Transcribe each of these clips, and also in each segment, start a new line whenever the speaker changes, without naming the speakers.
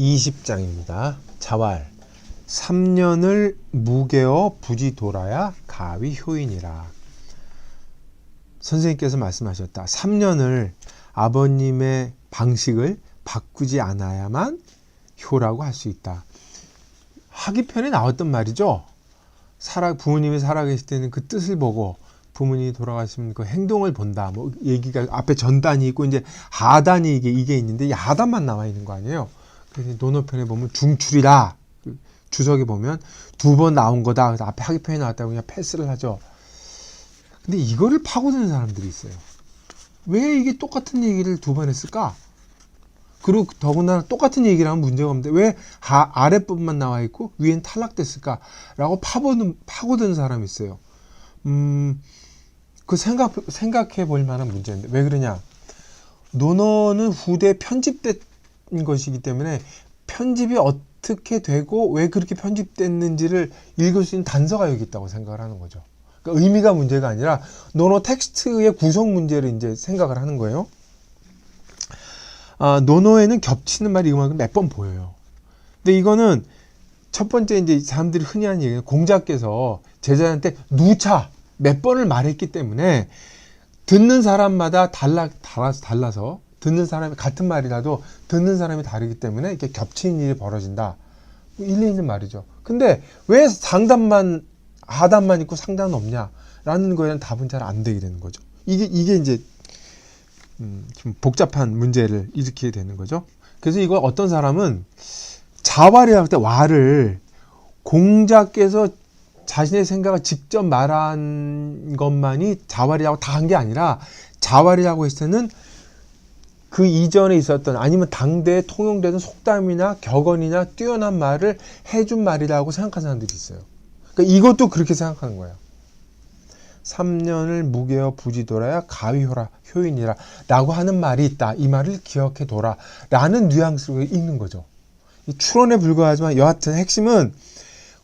20장입니다. 자왈 3년을 무게어 부지 돌아야 가위 효인이라. 선생님께서 말씀하셨다. 3년을 아버님의 방식을 바꾸지 않아야만 효라고 할 수 있다. 하기편에 나왔던 말이죠. 살아 부모님이 살아계실 때는 그 뜻을 보고 부모님이 돌아가시면 그 행동을 본다. 뭐 얘기가 앞에 전단이 있고 이제 하단이 이게 이게 있는데 이 하단만 나와 있는 거 아니에요. 논어편에 보면 중출이라 그 주석에 보면 두 번 나온 거다. 그래서 앞에 하기편에 나왔다고 그냥 패스를 하죠. 근데 이거를 파고드는 사람들이 있어요. 왜 이게 똑같은 얘기를 두 번 했을까? 그리고 더군다나 똑같은 얘기를 하면 문제가 없는데 왜 하, 아랫부분만 나와 있고 위엔 탈락됐을까라고 파고든 파고드는 사람이 있어요. 음, 그 생각 생각해 볼 만한 문제인데 왜 그러냐? 논어는 후대 편집된 것이기 때문에 편집이 어떻게 되고 왜 그렇게 편집됐는지를 읽을 수 있는 단서가 여기 있다고 생각을 하는 거죠. 그러니까 의미가 문제가 아니라 논어 텍스트의 구성 문제를 이제 생각을 하는 거예요. 아, 논어에는 겹치는 말이 이만큼 몇번 보여요. 근데 이거는 첫 번째 이제 사람들이 흔히 하는 얘기는 공자께서 제자한테 누차 몇 번을 말했기 때문에 듣는 사람마다 달라 달라서 달라서 듣는 사람이 같은 말이라도 듣는 사람이 다르기 때문에 이렇게 겹치는 일이 벌어진다. 뭐 일리 있는 말이죠. 근데 왜 상단만 하단만 있고 상단은 없냐라는 거에는 답은 잘 안 되게 되는 거죠. 이게 이게 이제 음, 좀 복잡한 문제를 일으키게 되는 거죠. 그래서 이거 어떤 사람은 자활이라고 할때 와를 공자께서 자신의 생각을 직접 말한 것만이 자활이라고 다 한 게 아니라 자활이라고 했을 때는 그 이전에 있었던 아니면 당대에 통용되는 속담이나 격언이나 뛰어난 말을 해준 말이라고 생각하는 사람들이 있어요. 그러니까 이것도 그렇게 생각하는 거예요. 3년을 무게어 부지돌아야 가위효라 효인이라 라고 하는 말이 있다. 이 말을 기억해 둬라 라는 뉘앙스로 읽는 거죠. 이 추론에 불과하지만 여하튼 핵심은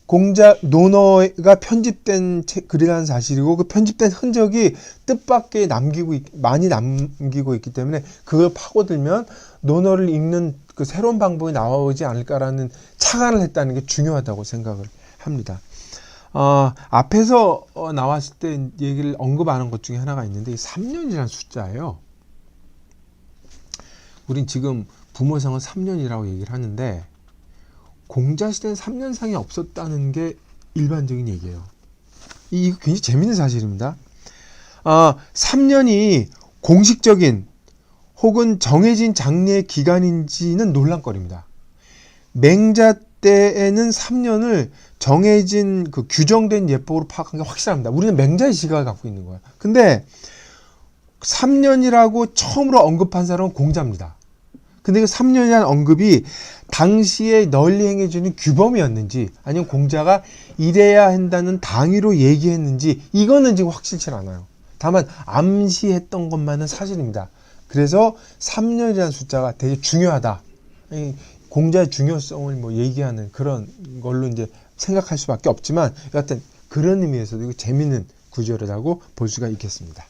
공작 논어가 편집된 책, 글이라는 사실이고 그 편집된 흔적이 뜻밖의 남기고 있- 많이 남기고 있기 때문에 그걸 파고들면 논어를 읽는 그 새로운 방법이 나오지 않을까라는 착안을 했다는 게 중요하다고 생각을 합니다. 어, 앞에서 어, 나왔을 때 얘기를 언급하는 것 중에 하나가 있는데 이 3년이라는 숫자예요. 우린 지금 부모상은 3년이라고 얘기를 하는데 공자 시대는 3년 상이 없었다는 게 일반적인 얘기예요. 이- 이거 굉장히 재밌는 사실입니다. 아, 3년이 공식적인 혹은 정해진 장례 기간인지는 논란거리입니다. 맹자 때에는 3년을 정해진 그 규정된 예법으로 파악한 게 확실합니다. 우리는 맹자의 시각을 갖고 있는 거예요. 근데 3년이라고 처음으로 언급한 사람은 공자입니다. 근데 그 3년이라는 언급이 당시에 널리 행해주는 규범이었는지 아니면 공자가 이래야 한다는 당위로 얘기했는지 이거는 지금 확실치 않아요. 다만 암시했던 것만은 사실입니다. 그래서 3년이라는 숫자가 되게 중요하다. 이 공자의 중요성을 뭐 얘기하는 그런 걸로 이제 생각할 수밖에 없지만 여하튼 그런 의미에서도 이거 재밌는 구절이라고 볼 수가 있겠습니다.